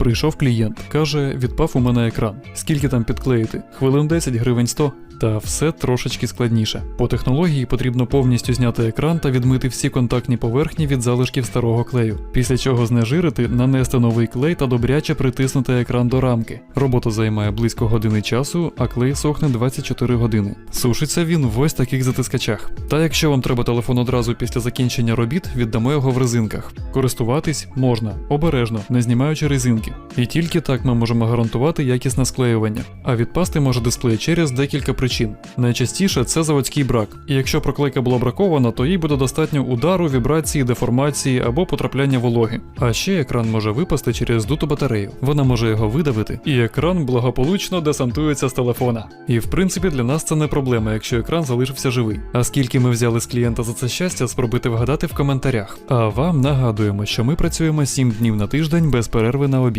Прийшов клієнт, каже, відпав у мене екран. Скільки там підклеїти? Хвилин 10 гривень 100? Та все трошечки складніше. По технології потрібно повністю зняти екран та відмити всі контактні поверхні від залишків старого клею, після чого знежирити, нанести новий клей та добряче притиснути екран до рамки. Робота займає близько години часу, а клей сохне 24 години. Сушиться він в ось таких затискачах. Та якщо вам треба телефон одразу після закінчення робіт, віддамо його в резинках. Користуватись можна обережно, не знімаючи резинки. І тільки так ми можемо гарантувати якісне склеювання. А відпасти може дисплей через декілька причин. Найчастіше це заводський брак. І якщо проклейка була бракована, то їй буде достатньо удару, вібрації, деформації або потрапляння вологи. А ще екран може випасти через здуту батарею. Вона може його видавити, і екран благополучно десантується з телефона. І в принципі для нас це не проблема, якщо екран залишився живий. А скільки ми взяли з клієнта за це щастя, спробуйте вгадати в коментарях. А вам нагадуємо, що ми працюємо 7 днів на тиждень без перерви на обід.